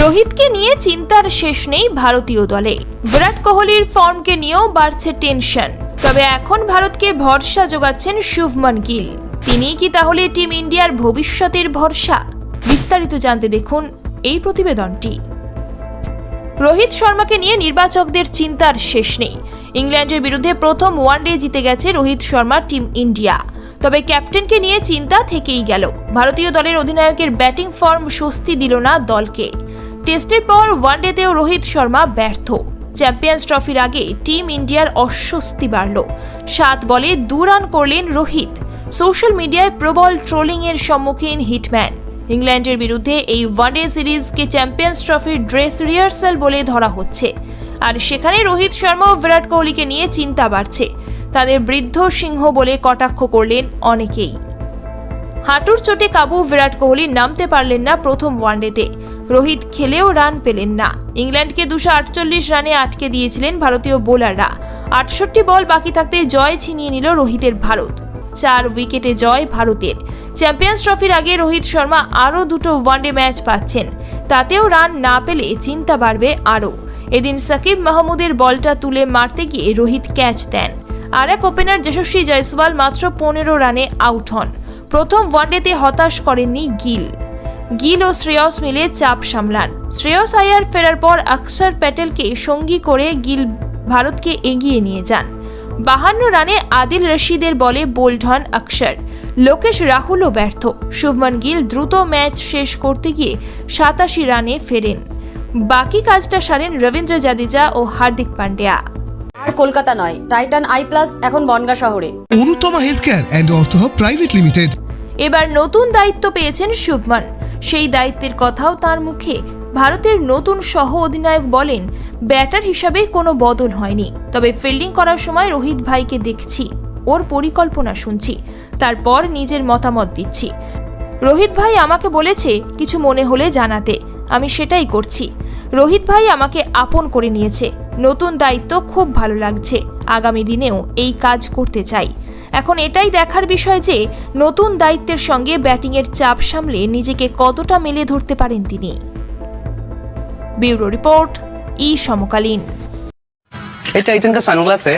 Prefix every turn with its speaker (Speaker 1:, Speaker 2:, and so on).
Speaker 1: রোহিতকে নিয়ে চিন্তার শেষ নেই ভারতীয় দলে। বিরাট কোহলির ফর্মকে নিয়েও বাড়ছে টেনশন। তবে এখন ভারতকে ভরসা যোগাচ্ছেন শুভমন গিল। তিনিই কি তাহলে টিম ইন্ডিয়ার ভবিষ্যতের ভরসা? বিস্তারিত জানতে দেখুন এই প্রতিবেদনটি। রোহিত শর্মাকে নিয়ে নির্বাচকদের চিন্তার শেষ নেই। ইংল্যান্ডের বিরুদ্ধে প্রথম ওয়ানডে জিতে গেছে রোহিত শর্মা টিম ইন্ডিয়া। তবে ক্যাপ্টেনকে নিয়ে চিন্তা থেকেই গেল। ভারতীয় দলের অধিনায়কের ব্যাটিং ফর্ম স্বস্তি দিল না দলকে। টেস্টের পর ওয়ানডেতেও রোহিত শর্মা ব্যর্থ। চ্যাম্পিয়ন্স ট্রফির আগে টিম ইন্ডিয়ার অস্বস্তি বাড়ল। সাত বলে দু রান করলেন রোহিত। সোশ্যাল মিডিয়ায় প্রবল ট্রোলিংয়ের সম্মুখীন হিটম্যান। ইংল্যান্ডের বিরুদ্ধে এই ওয়ানডে সিরিজকে চ্যাম্পিয়ন্স ট্রফির ড্রেস রিহার্সাল বলে ধরা হচ্ছে। আর সেখানে রোহিত শর্মা ও বিরাট কোহলিকে নিয়ে চিন্তা বাড়ছে। তাদের বৃদ্ধ সিংহ বলে কটাক্ষ করলেন অনেকেই। হাঁটুর চোটে কাবু বিরাট কোহলি নামতে পারলেন না প্রথম ওয়ানডেতে। রোহিত খেলেও রান পেলেন না। ইংল্যান্ডকে দুশো আটচল্লিশ রানে আটকে দিয়েছিলেন ভারতীয় বোলাররা। আটষট্টি বল বাকি থাকতে জয় ছিনিয়ে নিল রোহিতের ভারত। চার উইকেটে জয় ভারতের। চ্যাম্পিয়ন্স ট্রফির আগে রোহিত শর্মা আরও দুটো ওয়ানডে ম্যাচ পাচ্ছেন। তাতেও রান না পেলে চিন্তা বাড়বে আরও। এদিন সাকিব মাহমুদের বলটা তুলে মারতে গিয়ে রোহিত ক্যাচ দেন। আর এক ওপেনার যশস্বী জয়সওয়াল মাত্র পনেরো রানে আউট হন। প্রথম ওয়ানডেতে হতাশ করেননি গিল। গিল ও শ্রেয়স মিলে চাপ সামলান। শ্রেয়স আয়ার ফেরার পর অক্ষর প্যাটেলকে সঙ্গী করে গিল ভারতকে এগিয়ে নিয়ে যান। বাহান্ন রানে আদিল রশিদের বলে বোল্ড হন অক্ষর লোকেশ রাহুলও ব্যর্থ। শুভমন গিল দ্রুত ম্যাচ শেষ করতে গিয়ে সাতাশি রানে ফেরেন। বাকি কাজটা সারেন রবীন্দ্র জাদেজা ও হার্দিক পান্ডিয়া।
Speaker 2: কলকাতা নয় টাইটান আই প্লাস এখন বনগা শহরে।
Speaker 3: Anutama health care and ortho hub private limited.
Speaker 1: এবার নতুন দায়িত্ব পেয়েছেন শুভমান। সেই দায়িত্বের কথাও তার মুখে। ভারতের নতুন সহ অধিনায়ক বলেন ব্যাটার হিসাবে কোনো বদল হয়নি। তবে ফিল্ডিং করার সময় রোহিত ভাইকে দেখছি ওর পরিকল্পনা শুনছি তারপর নিজের মতামত দিচ্ছি। রোহিত ভাই আমাকে বলেছে কিছু মনে হলে জানাতে। আমি সেটাই করছি। রোহিত ভাই আমাকে আপন করে নিয়েছে নতুন দায়িত্ব খুব ভালো লাগছে আগামী দিনেও এই কাজ করতে চাই এখন এটাই দেখার বিষয় যে নতুন দায়িত্বের সঙ্গে ব্যাটিংয়ের চাপ সামলে নিজেকে কতটা মেলে ধরতে পারেন তিনি ব্যুরো রিপোর্ট ই সমকালীন
Speaker 4: ये टाइटन का सनग्लास है